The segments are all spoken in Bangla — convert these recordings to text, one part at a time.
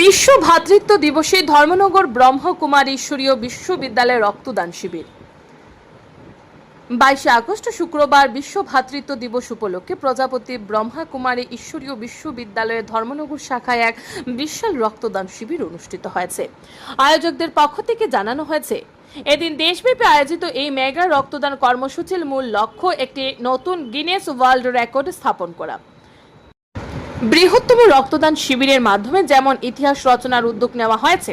বিশ্ব ভ্রাতৃত্ব দিবসে ধর্মনগর ব্রহ্মকুমার ঈশ্বরীয় বিশ্ববিদ্যালয়ে রক্তদান শিবির। বাইশে আগস্ট শুক্রবার বিশ্ব ভ্রাতৃত্ব দিবস উপলক্ষে প্রজাপতি ব্রহ্মা কুমারী ঈশ্বরীয় বিশ্ববিদ্যালয়ের ধর্মনগর শাখায় এক বিশাল রক্তদান শিবির অনুষ্ঠিত হয়েছে। আয়োজকদের পক্ষ থেকে জানানো হয়েছে, এদিন দেশব্যাপী আয়োজিত এই মেগা রক্তদান কর্মসূচির মূল লক্ষ্য একটি নতুন গিনেস ওয়ার্ল্ড রেকর্ড স্থাপন করা। বৃহত্তম রক্তদান শিবিরের মাধ্যমে যেমন ইতিহাস রচনার উদ্যোগ নেওয়া হয়েছে,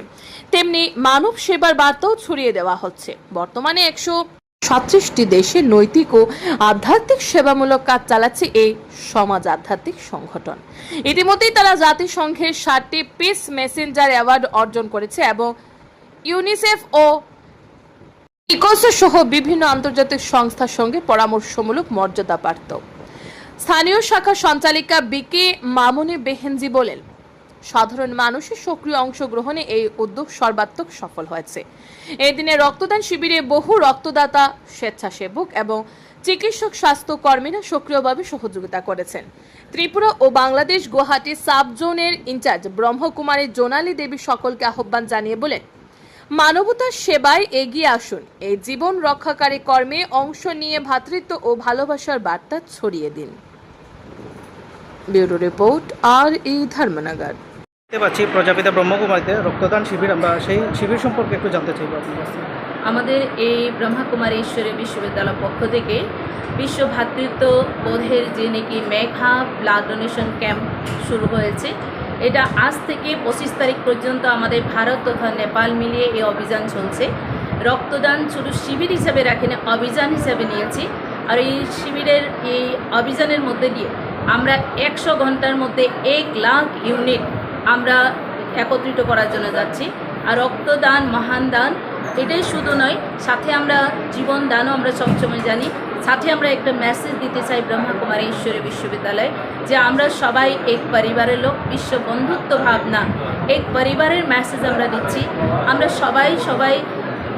তেমনি মানব সেবার বার্তাও ছড়িয়ে দেওয়া হচ্ছে। বর্তমানে একশো সাতত্রিশটি দেশে নৈতিক ও আধ্যাত্মিক সেবামূলক কাজ চালাচ্ছে এই সমাজ আধ্যাত্মিক সংগঠন। ইতিমধ্যেই তারা জাতিসংঘের ষাটটি পিস মেসেঞ্জার অ্যাওয়ার্ড অর্জন করেছে এবং ইউনিসেফ ও ইকোস সহ বিভিন্ন আন্তর্জাতিক সংস্থার সঙ্গে পরামর্শমূলক মর্যাদা প্রাপ্ত স্থানীয় শাখা সঞ্চালিকা বিকে মামুনি বেহেনজি বলেন, সাধারণ মানুষের সক্রিয় অংশগ্রহণে এই উদ্যোগ সর্বাত্মক সফল হয়েছে। এই দিনে রক্তদান শিবিরে বহু রক্তদাতা, স্বেচ্ছাসেবক এবং চিকিৎসক স্বাস্থ্য কর্মীরা সক্রিয়ভাবে সহযোগিতা করেছেন। ত্রিপুরা ও বাংলাদেশ গুয়াহাটি সাব জোনের ইনচার্জ ব্রহ্মকুমারী জোনালী দেবী সকলকে আহ্বান জানিয়ে বলেন, মানবতার সেবায় এগিয়ে আসুন, এই জীবন রক্ষাকারী কর্মে অংশ নিয়ে ভ্রাতৃত্ব ও ভালোবাসার বার্তা ছড়িয়ে দিন। ব্যুরো রিপোর্ট আর ই ধর্মনগর দেখতে পাচ্ছি প্রজাপিতা ব্রহ্মকুমারীতে রক্তদান শিবির। আমরা সেই শিবির সম্পর্কে একটু জানতে চাইব। আমাদের এই ব্রহ্মাকুমারী ঈশ্বরী বিশ্ববিদ্যালয় পক্ষ থেকে বিশ্ব ভ্রাতৃত্ব বোধের যে নাকি মেঘা ব্লাড ডোনেশন ক্যাম্প শুরু হয়েছে এটা আজ থেকে পঁচিশ তারিখ পর্যন্ত আমাদের ভারত তথা নেপাল মিলিয়ে এই অভিযান চলছে। রক্তদান শুধু শিবির হিসাবে রাখেনি অভিযান হিসাবে নিয়েছি। আর এই শিবিরের এই অভিযানের মধ্যে দিয়ে আমরা একশো ঘণ্টার মধ্যে এক লাখ ইউনিট আমরা একত্রিত করার জন্য যাচ্ছি। আর রক্তদান, মহান দান, এটাই শুধু নয়, সাথে আমরা জীবন দানও আমরা সবসময় জানি। সাথে আমরা একটা মেসেজ দিতে চাই ব্রহ্মকুমারী ঈশ্বরী বিশ্ববিদ্যালয়ে যে আমরা সবাই এক পরিবারের লোক, বিশ্ব বন্ধুত্ব ভাবনা, এক পরিবারের মেসেজ আমরা দিচ্ছি। আমরা সবাই সবাই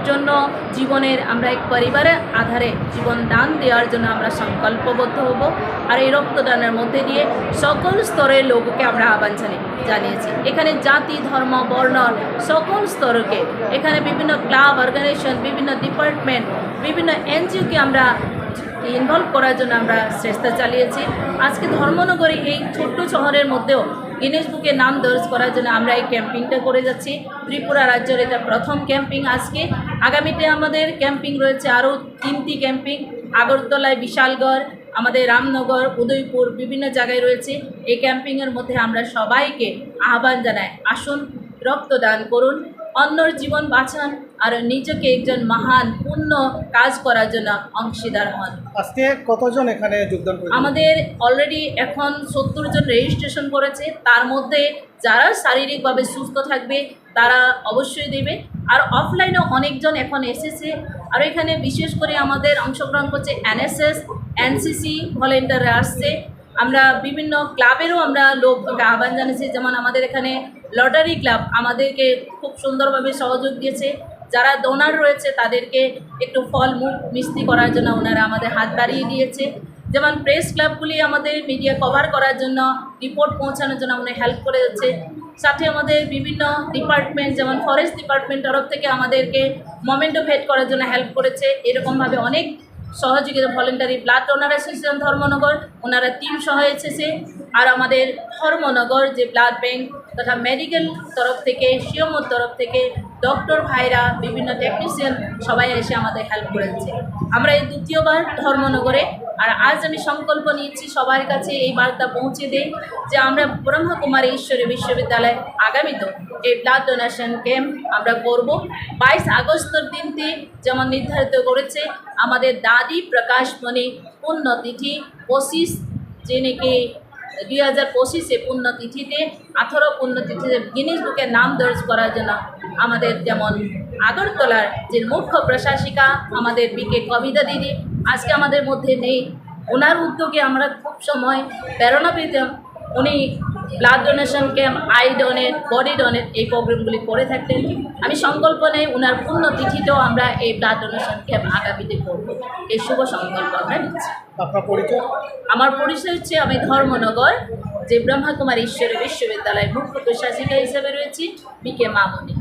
জন্য জীবনের আমরা এক পরিবারের আধারে জীবন দান দেওয়ার জন্য আমরা সংকল্পবদ্ধ হব। আর এই রক্তদানের মধ্যে দিয়ে সকল স্তরের লোককে আমরা আহ্বান জানি- জানিয়েছি। এখানে জাতি, ধর্ম, বর্ণ সকল স্তরকে, এখানে বিভিন্ন ক্লাব, অর্গানাইজেশন, বিভিন্ন ডিপার্টমেন্ট, বিভিন্ন এনজিওকে আমরা ইনভলভ করার জন্য আমরা চেষ্টা চালিয়েছি। আজকে ধর্মনগরে এই ছোট্ট শহরের মধ্যেও গিনেস বুকে নাম দর্জ করার জন্য আমরা এই ক্যাম্পিংটা করে যাচ্ছি। ত্রিপুরা রাজ্যের এটা প্রথম ক্যাম্পিং আজকে। আগামীতে আমাদের ক্যাম্পিং রয়েছে আরও তিনটি ক্যাম্পিং আগরতলায় বিশালগড় আমাদের রামনগর উদয়পুর বিভিন্ন জায়গায় রয়েছে। এই ক্যাম্পিংয়ের মধ্যে আমরা সবাইকে আহ্বান জানাই আসুন রক্তদান করুন অন্যর জীবন বাঁচান আর নিজেকে একজন মহান পূর্ণ কাজ করার জন্য অংশীদার হন। আজকে কতজন এখানে যোগদান আমাদের অলরেডি এখন সত্তর জন রেজিস্ট্রেশন করেছে। তার মধ্যে যারা শারীরিকভাবে সুস্থ থাকবে তারা অবশ্যই দেবে। আর অফলাইনেও অনেকজন এখন এসেছে। আর এখানে বিশেষ করে আমাদের অংশগ্রহণ করছে এনএসএস এনসিসি ভলেন্টিয়াররা আসছে। আমরা বিভিন্ন ক্লাবেরও আমরা লোক আহ্বান জানিয়েছি যেমন আমাদের এখানে লটারি ক্লাব আমাদেরকে খুব সুন্দরভাবে সহযোগ দিয়েছে। যারা ডোনার রয়েছে, তাদেরকে একটু ফল, মুখ, মিষ্টি করার জন্য ওনারা আমাদের হাত বাড়িয়ে দিয়েছে। যেমন প্রেস ক্লাবগুলি আমাদের মিডিয়া কভার করার জন্য রিপোর্ট পৌঁছানোর জন্য আমাদের হেল্প করে যাচ্ছে। সাথে আমাদের বিভিন্ন ডিপার্টমেন্ট যেমন ফরেস্ট ডিপার্টমেন্ট তরফ থেকে আমাদেরকে মোমেন্টো ভেট করার জন্য হেল্প করেছে। এরকমভাবে অনেক সহযোগিতা voluntary blood donor association Dharmanagar, ওনারা টিম সহ এসেছে। আর আমাদের ধর্মনগর যে ব্লাড ব্যাংক তথা মেডিকেল তরফ থেকে সিওমোর তরফ থেকে ডক্টর ভাইরা, বিভিন্ন টেকনিশিয়ান সবাই এসে আমাদের হেল্প করেছে। আমরা এই দ্বিতীয়বার ধর্মনগরে আর আজ আমি সংকল্প নিয়েছি সবার কাছে এই বার্তা পৌঁছে দেই যে আমরা ব্রহ্মকুমারী ঈশ্বরী বিশ্ববিদ্যালয় আগামীতে এই ব্লাড ডোনেশন ক্যাম্প আমরা করব। বাইশ আগস্টের দিনটি যেমন নির্ধারিত করেছে, আমাদের দাদি প্রকাশমণি পুণ্যতিথি পঁচিশ যে নাকি দুই হাজার পঁচিশে পুণ্যতিথিতে আঠারো পুণ্যতিথিতে গিনিস বুকে নাম দর্জ করার জন্য আমাদের যেমন আগরতলার যে মুখ্য প্রশাসিকা, আমাদের বিকে কবিতা দিদি আজকে আমাদের মধ্যে নেই। ওনার উদ্যোগে আমরা খুব সময় প্রেরণা পেতাম। উনি blood donation camp eye donate body donate এই প্রোগ্রামগুলি করে থাকতেন। আমি সংকল্প নেই ওনার পূর্ণ পুণ্যতিথিতেও আমরা এই ব্লাড ডোনেশন ক্যাম্প আগামীতে করব। এই শুভ সংকল্প আমরা নিচ্ছি। আপনার পরিচয়? আমার পরিচয় হচ্ছে আমি ধর্মনগর যে ব্রহ্মাকুমারী ঈশ্বরী বিশ্ববিদ্যালয়ের মুখ্য প্রশাসিকা হিসেবে রয়েছি বি কে মামনি